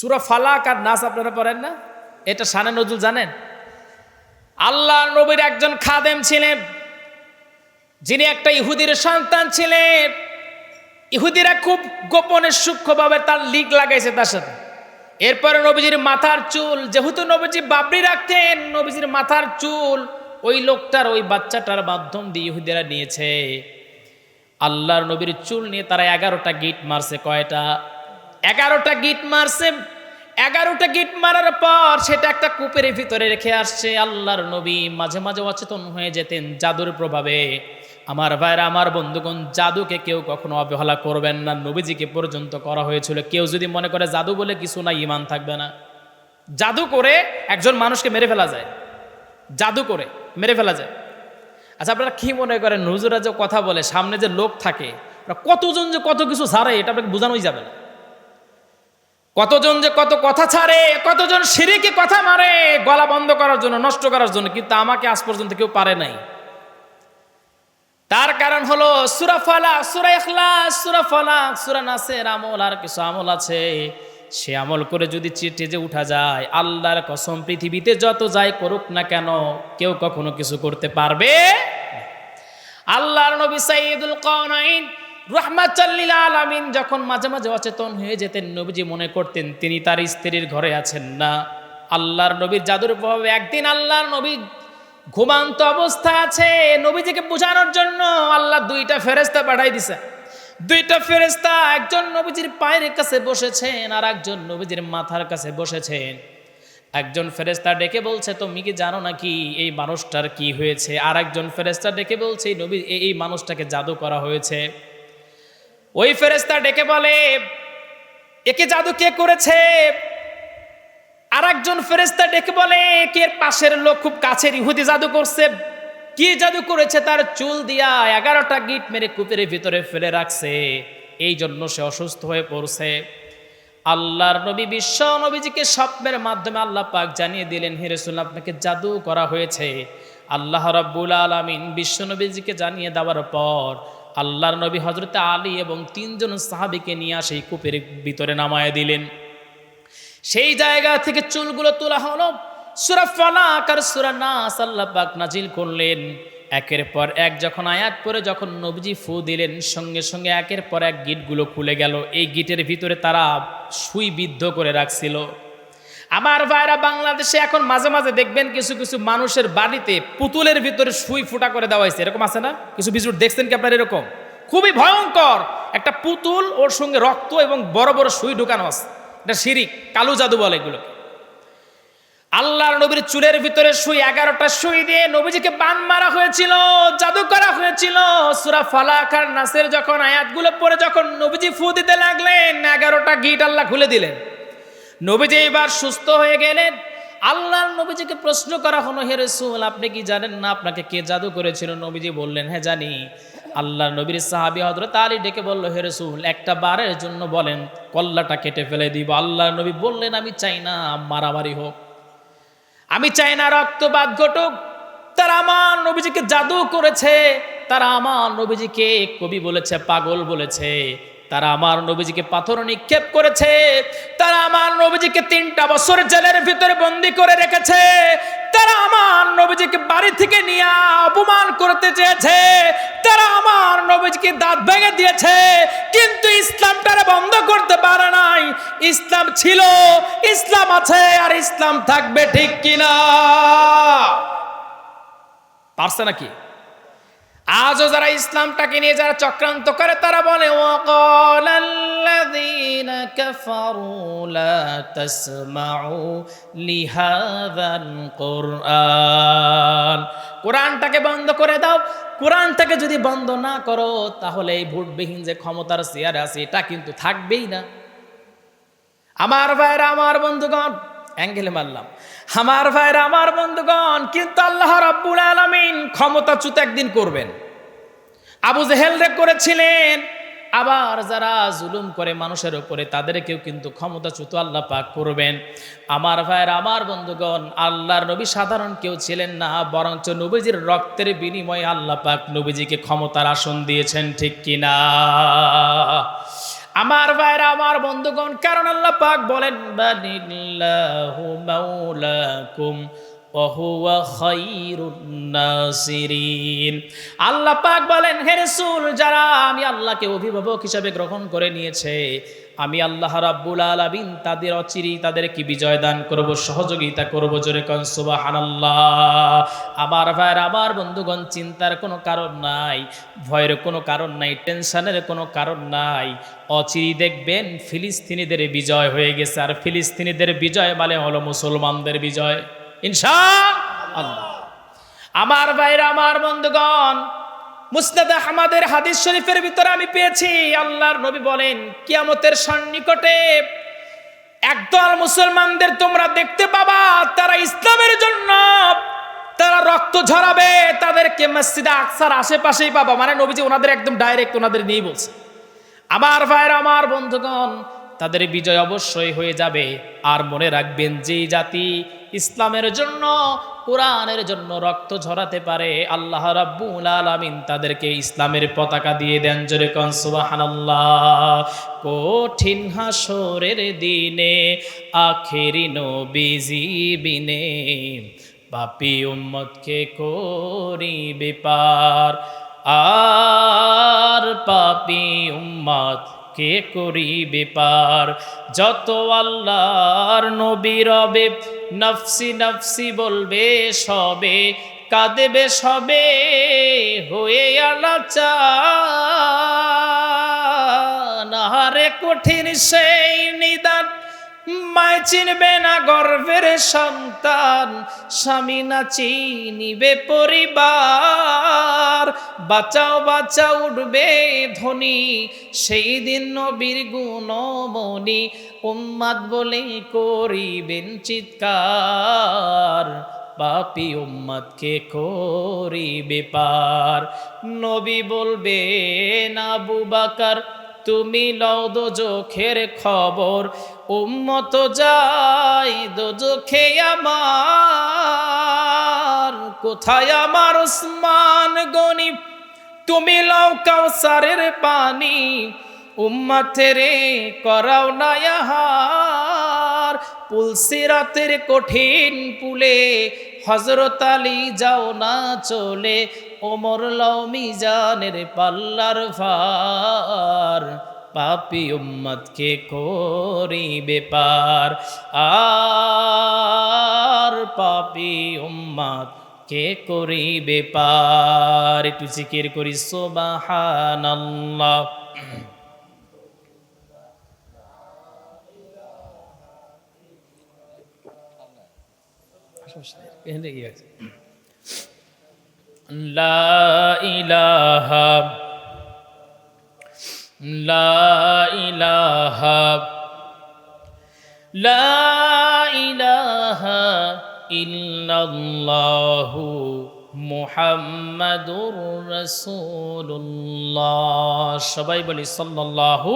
সুরা ফালাক আর নাস আপনারা পড়েন না? এটা সানে নজরুল জানেন? আল্লাহ নবীর একজন খাদেম ছিলেন। যিনি একটা ইহুদির সন্তান ছিলেন। ইহুদিরা খুব গোপনে সূক্ষ্মভাবে তার লিক লাগাইছে তার সাথে। এরপরে নবীজির মাথার চুল, যেহেতু নবীজি বাবরি রাখতেন, নবীজির মাথার চুল ওই লোকটার, ওই বাচ্চাটার মাধ্যম দিয়ে ইহুদিরা নিয়েছে। আল্লাহর নবীর চুল নিয়ে তারা এগারোটা গিট মারছে, কয়টা? এগারোটা গিট মারছে। এগারোটা গিট মারার পর সেটা একটা কূপের ভিতরে রেখে আসছে। আল্লাহর নবী মাঝে মাঝে অচেতন হয়ে যেতেন জাদুর প্রভাবে। আমার ভাইরা, আমার বন্ধুগণ, জাদুকে কেউ কখনো অবহেলা করবেন না। নবীজিকে পর্যন্ত করা হয়েছিল। কেউ যদি মনে করে জাদু বলে কিছু না ইমান থাকবে না। জাদু করে একজন মানুষকে মেরে ফেলা যায়। জাদু করে মেরে ফেলা যায়। আচ্ছা আপনারা কি মনে করেন? হুজুরা যে কথা বলে, সামনে যে লোক থাকে কতজন যে কত কিছু ছাড়ে এটা আপনাকে বোঝানোই যাবে না। কতজন যে কত কথা ছাড়ে, কতজন সিঁড়িকে কথা মারে, গলা বন্ধ করার জন্য, নষ্ট করার জন্য, কিন্তু আমাকে আজ পর্যন্ত কেউ পারে নাই। তার কারণ হলো সুরা ফালা সুরা ইখলাস, সুরা ফালা সুরা নাসের আমল, আর কিছু আমল আছে। সে আমল করে যদি যে উঠা যায়, আল্লাহর কসম পৃথিবীতে যত যাই করুক না কেন, কেউ কখনো কিছু করতে পারবে আল্লাহর নবী সাইয়্যিদুল কাওনাইন রহমাতাল্লিল আলামিন যখন মাঝে মাঝে অচেতন হয়ে যেতেন, নবীজি মনে করতেন, তিনি তার স্ত্রীর ঘরে আছেন না। আল্লাহর নবীর জাদুর প্রভাবে একদিন আল্লাহর নবী ঘুমান্ত অবস্থা আছে, নবীজিকে বোঝানোর জন্য আল্লাহ দুইটা ফেরেস্তা পাঠাই দিছে। দুইটা ফেরেস্তা একজন নবীজির পায়ের কাছে বসেছেন, আর একজন নবীজির মাথার কাছে বসেছেন। একজন ফেরেস্তা ডেকে বলছে, তুমি কি জানো নাকি এই মানুষটার কি হয়েছে? আর একজন ফেরেস্তা ডেকে বলছে নবী, এই মানুষটাকে জাদু করা হয়েছে। ওই ফেরেস্তা ডেকে বলে, একে জাদু কে করেছে? আর একজন ফেরেস্তা ডেকে বলে কে পাশের লোক খুব কাছের ইহুদি জাদু করছে। কি জাদু করেছে তার চুল দিয়া এগারোটা গিট মেরে কুপের ভিতরে ফেলে রাখছে। এই জন্য সে অসুস্থ হয়ে পড়ছে। আল্লাহর নবী বিশ্ব নবীজিকে স্বপ্নের মাধ্যমে আল্লাহ পাক জানিয়ে দিলেন, হে রসুল, আপনাকে জাদু করা হয়েছে। আল্লাহ রাব্বুল আলামিন বিশ্ব নবীজিকে জানিয়ে দেওয়ার পর আল্লাহর নবী হজরত আলী এবং তিনজন সাহাবিকে নিয়ে আসে কূপের ভিতরে নামায় দিলেন। সেই জায়গা থেকে চুলগুলো তোলা হলো। সুরা ফালাক আর সুরা নাস আল্লাহ পাক নাজিল করলেন। একের পর এক যখন আয়াত পরে যখন নবজি ফু দিলেন, সঙ্গে সঙ্গে একের পর এক গিটগুলো খুলে গেল। এই গিটের ভিতরে তারা সুই বিদ্ধ করে রাখছিল। আমার ভাইরা বাংলাদেশে এখন মাঝে মাঝে দেখবেন কিছু কিছু মানুষের বাড়িতে পুতুলের ভিতরে সুই ফুটা করে দেওয়া হয়েছে। এরকম আছে না? কিছু বিজুট দেখছেন কি আপনার এরকম? খুবই ভয়ঙ্কর। একটা পুতুল ওর সঙ্গে রক্ত এবং বড় বড় সুই ঢুকানো আছে। এটা শিরিক, কালু জাদু বলে এগুলো আল্লাহর নবীর চুলের ভিতরে সুই, এগারোটা সুই দিয়ে নবীজিকে বান মারা হয়েছিল, জাদু করা হয়েছিল। সুরা ফালাক আর নাসের যখন আয়াতগুলো পরে যখন নবীজি ফু দিতে লাগলেন, এগারোটা গিট আল্লাহ খুলে দিলেন। নবীজি এবার সুস্থ হয়ে গেলেন। আল্লাহর নবীজিকে প্রশ্ন করা হলো, হে রসুল, আপনি কি জানেন না আপনাকে কে জাদু করেছিল? নবীজি বললেন হ্যাঁ জানি। আল্লাহর নবীর সাহাবি হজরত আলী ডেকে বলল, হে রসুল, একটা বারের জন্য বলেন, কল্লাটা কেটে ফেলে দিব। আল্লাহর নবী বললেন, আমি চাই না মারামারি হোক। আমি চাই না রক্তপাত ঘটুক। তারা আমার নবীজিকে জাদু করেছে। তারা আমার নবীজিকে কবি বলেছে, পাগল বলেছে। তারা আমার নবীজিকে পাথর নিক্ষেপ করেছে, তারা আমার নবীজিকে তিনটা বছর জেলের ভিতরে বন্দি করে রেখেছে, তারা আমার নবীজিকে বাড়ি থেকে নিয়ে অপমান করতে চেয়েছে, তারা আমার নবীজিকে দাঁত ভেঙে দিয়েছে, কিন্তু ইসলামটারে বন্ধ করতে পারে নাই। ইসলাম ছিল, ইসলাম আছে আর ইসলাম থাকবে ঠিক কিনা? পারছে নাকি? আজও যারা ইসলামটাকে নিয়ে যারা চক্রান্ত করে তারা বলে وَقَالَ الَّذِينَ كَفَرُوا لَا تَسْمَعُوا لِهَذَا الْقُرْآنِ কোরআনটাকে বন্ধ করে দাও কোরআনটাকে যদি বন্ধ না করো তাহলে এই ভোটবিহীন যে ক্ষমতার চেয়ারে আছে এটা কিন্তু থাকবেই না আমার ভাইরা আমার বন্ধুগণ অ্যাঙ্গেলে মারলাম। আমার ভাইরা, আমার বন্ধুগণ, কিন্তু আল্লাহ রাব্বুল আলামিন ক্ষমতাচ্যুত একদিন করবেন। আবু জেহেল রে করেছিলেন, আবার যারা জুলুম করে মানুষের উপরে, তাদেরকেও কিন্তু ক্ষমতাচ্যুত আল্লাহ পাক করবেন। আমার ভাইয়ের আমার বন্ধুগণ, আল্লাহর নবী সাধারণ কেউ ছিলেন না, বরঞ্চ নবীজির রক্তের বিনিময়ে আল্লাহ পাক নবীজিকে ক্ষমতার আসন দিয়েছেন, ঠিক কিনা? আমার ভাইরা আমার বন্ধুগণ কারণ আল্লাহ পাক বলেন বানিল্লাহু মাওলাকুম। আল্লাহ পাক বলেন, হে রাসূল, যারা আমি আল্লাহকে অভিভাবক হিসাবে গ্রহণ করে নিয়েছে, আমি আল্লাহ রাব্বুল আলামিন তাদের অচিরেই তাদেরকে বিজয় দান করব, সহযোগিতা করব, জোরে কন সুবহানাল্লাহ। আমার ভাইয়ের, আমার বন্ধুগণ, চিন্তার কোনো কারণ নাই, ভয়ের কোনো কারণ নাই, টেনশনের কোনো কারণ নাই। অচিরেই দেখবেন ফিলিস্তিনিদের বিজয় হয়ে গেছে, আর ফিলিস্তিনিদের বিজয় মানে হলো মুসলমানদের বিজয়। আল্লাহ আমার ভাইরা, আমার বন্ধুগণ মুসনাদ আহমদের হাদিস শরীফের ভিতরে আমি পেয়েছি, আল্লাহর নবী বলেন, কিয়ামতের সন্নিকটে একদল মুসলমানদের তোমরা দেখতে পাবা, তারা ইসলামের জন্য, তারা রক্ত ঝরাবে, তাদেরকে মসজিদে আকসার আশেপাশেই পাবা। মানে নবীজি ওনাদের একদম ডাইরেক্ট ওনাদের নিয়ে বলছে। আমার ভাইয়ের আমার বন্ধুগণ, তাদের বিজয় অবশ্যই হয়ে যাবে। আর মনে রাখবেন, যেই জাতি ইসলামের জন্য, কোরআনের জন্য রক্ত ঝরাতে পারে, আল্লাহ রাব্বুল আলামিন তাদেরকে ইসলামের পতাকা দিয়ে দেন জোরে কন সুবহানাল্লাহ। কঠিন হাসরের দিনে, আখেরি নবীজি বিনে পাপি উম্মতকে করিবে পার, আর পাপি উম্মত কে করিবে পার? যত আল্লাহর নবী রবে, নফসি নফসি বলবে সবে, কাঁদেবে সবে, হয়ে আলাচারে কঠিন সেই নিদান, মায় চিনবে না গর্ভের সন্তান, স্বামী না চিনিবে পরিবার। বাঁচাও বাঁচাও উঠবে ধনী সেই দিন নবীর গুণমণি উম্মাদ বলে করিবেন চিৎকার। পাপি উম্মাদকে করিবে পার। নবী বলবে, না বুবাকার তুমি লও দোজখের খবর। উম্মত যাই দোজখে আমার। কোথায় আমার উসমান গনি? তুমি লও কাউসারের পানি, উম্মাতেরে করাও না আহার। পুলসিরাতের কঠিন পুলে হজরত আলী যাও না চলে, ওমর লও মিজানের পাল্লার ভার। পাপি উম্মতকে করি পার। আর পাপি উম্মত কে করিবে পার? একটু জিকির করি সুবহানাল্লাহ। লা ইলাহা লা ইলাহা লা ইল্লাল্লাহু মুহাম্মাদুর রাসূলুল্লাহ সবাই বলি সাল্লাল্লাহু